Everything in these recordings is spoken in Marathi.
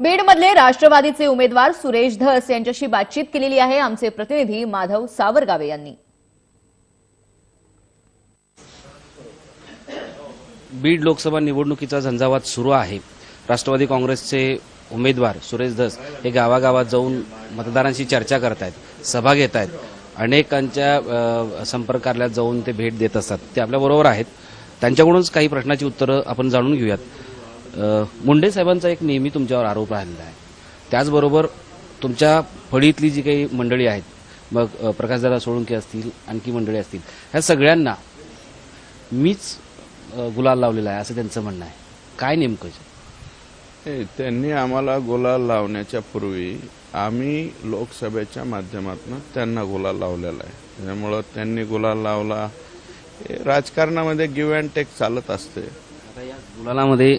बीडमधले राष्ट्रवादीचे उमेदवार सुरेश धस यांच्याशी बातचीत केलेली आहे. आमचे प्रतिनिधी माधव सावरगावे यांनी. बीड लोकसभा निवडणुकीचा झंझावात सुरू आहे. राष्ट्रवादी काँग्रेसचे उमेदवार सुरेश धस हे गावागावात जाऊन मतदारांशी चर्चा करत आहेत सभा घेत आहेत अनेकांच्या संपर्क कार्यालयात जाऊन ते भेट देत असतात. ते आपल्याबरोबर आहेत. त्यांच्याकडूनच काही प्रश्नाची उत्तरं आपण जाणून घेऊयात. मुंडे साहेबांचा एक नेहमी तुमच्यावर आरोप राहिलेला आहे. त्याचबरोबर तुमच्या फळीतली जी काही मंडळी आहेत मग अ, प्रकाशदादा सोळुंके असतील आणखी मंडळी असतील ह्या सगळ्यांना मीच गुलाल लावलेला आहे असं त्यांचं म्हणणं आहे. काय नेमकं त्यांनी आम्हाला गुलाल लावण्याच्या पूर्वी आम्ही लोकसभेच्या माध्यमातून त्यांना गुलाल लावलेला आहे. त्यामुळं त्यांनी गुलाल लावला. हे राजकारणामध्ये गिव्ह अँड टेक चालत असते. आता या गुलालामध्ये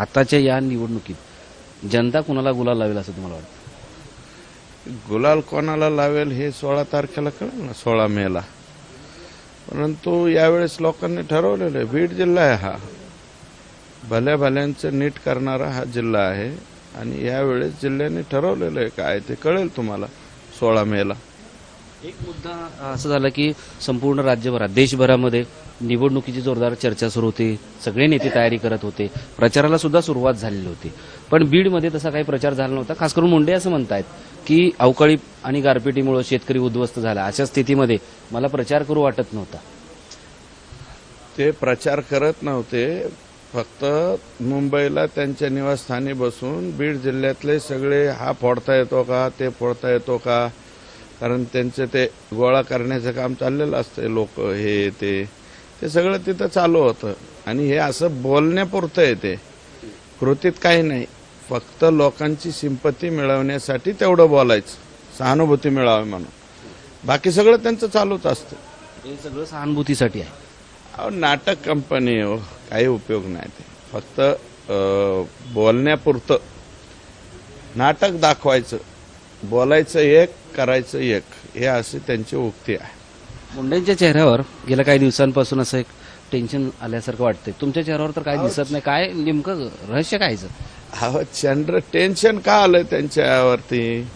आताच्या या निवडणुकीत जनता कुणाला गुलाल लावेल असं तुम्हाला वाटतं? गुलाल कोणाला लावेल हे सोळा तारखेला कळेल ना सोळा मेला. परंतु यावेळेस लोकांनी ठरवलेलं आहे बीड जिल्हा आहे हा. भल्या भल्यांचं नीट करणारा हा जिल्हा आहे. आणि यावेळेस जिल्ह्याने ठरवलेलं आहे काय ते कळेल तुम्हाला सोळा मेला. एक मुद्दा असं झाला की संपूर्ण राज्यभरात देशभरामध्ये निवडणुकीची जोरदार चर्चा सुरू होती. सगळे नेते तयारी करत होते. प्रचाराला सुद्धा सुरुवात झालेली होती. पण बीडमध्ये तसा काही प्रचार झाला नव्हता. खास करून मुंडे असं म्हणतायत की अवकाळी आणि गारपिटीमुळे शेतकरी उद्ध्वस्त झाला. अशा स्थितीमध्ये मला प्रचार करू वाटत नव्हता. ते प्रचार करत नव्हते. फक्त मुंबईला त्यांच्या निवासस्थानी बसून बीड जिल्ह्यातले सगळे हा फोडता येतो का ते फोडता येतो का कारण त्यांचे ते गोळा करण्याचं काम चाललेलं असतं लोक हे ते. ते सगळं तिथं चालू होतं. आणि हे असं बोलण्यापुरतं आहे ते. कृतीत काही नाही. फक्त लोकांची सिंपती मिळवण्यासाठी तेवढं बोलायचं. सहानुभूती मिळावी म्हणून. बाकी सगळं त्यांचं चालूच असतं. हे सगळं सहानुभूतीसाठी आहे. अहो नाटक कंपनी हो. काही उपयोग नाही ते. फक्त बोलण्यापुरतं. नाटक दाखवायचं. बोलायचं एक करायचं एक. हे अशी त्यांची उक्ती आहे. मुंडेंच्या चेहऱ्यावर गेल्या काही दिवसांपासून असं एक टेन्शन आल्यासारखं वाटतंय. तुमच्या चेहऱ्यावर तर काय दिसत नाही. काय नेमकं रहस्य काय? अहो चंद्र टेन्शन का आलंय त्यांच्यावरती?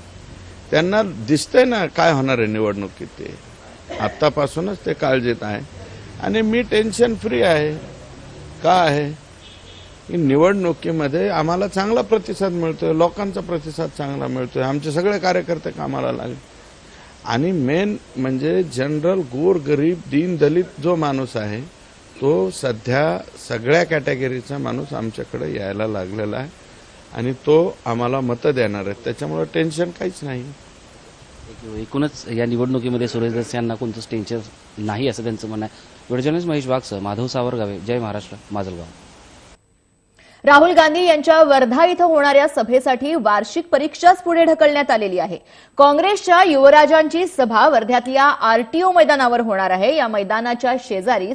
त्यांना दिसतंय ना काय होणार आहे निवडणुकीत ते. आत्तापासूनच ते काळजीत आहे. आणि मी टेन्शन फ्री आहे. का आहे? की निवडणुकीमध्ये आम्हाला चांगला प्रतिसाद मिळतोय लोकांचा प्रतिसाद चांगला मिळतोय आमचे सगळे कार्यकर्ते कामाला लागले. आणि मेन म्हणजे जनरल गोर गरीब दीन दलित जो माणूस आहे तो सध्या सगळ्या कॅटेगरीचा माणूस आमच्याकडे यायला लागलेला आहे आणि तो आम्हाला मतं देणार आहे. त्याच्यामुळे टेन्शन काहीच नाही. एकूणच या निवडणुकीमध्ये सुरेश यांना कोणतंच टेन्शन नाही असं त्यांचं म्हणणं आहे. व्हिडिओ जर्नलिस्ट महेश वागसह माधव सावरगावे जय महाराष्ट्र माजलगाव. राहुल गांधी यांच्या वर्धा इथं होणाऱ्या सभेसाठी वार्षिक परीक्षाच पुढे ढकलण्यात आलेली आहे. काँग्रेसच्या युवराजांची सभा वर्ध्यातल्या आरटीओ मैदानावर होणार आहे. या मैदानाच्या शेजारी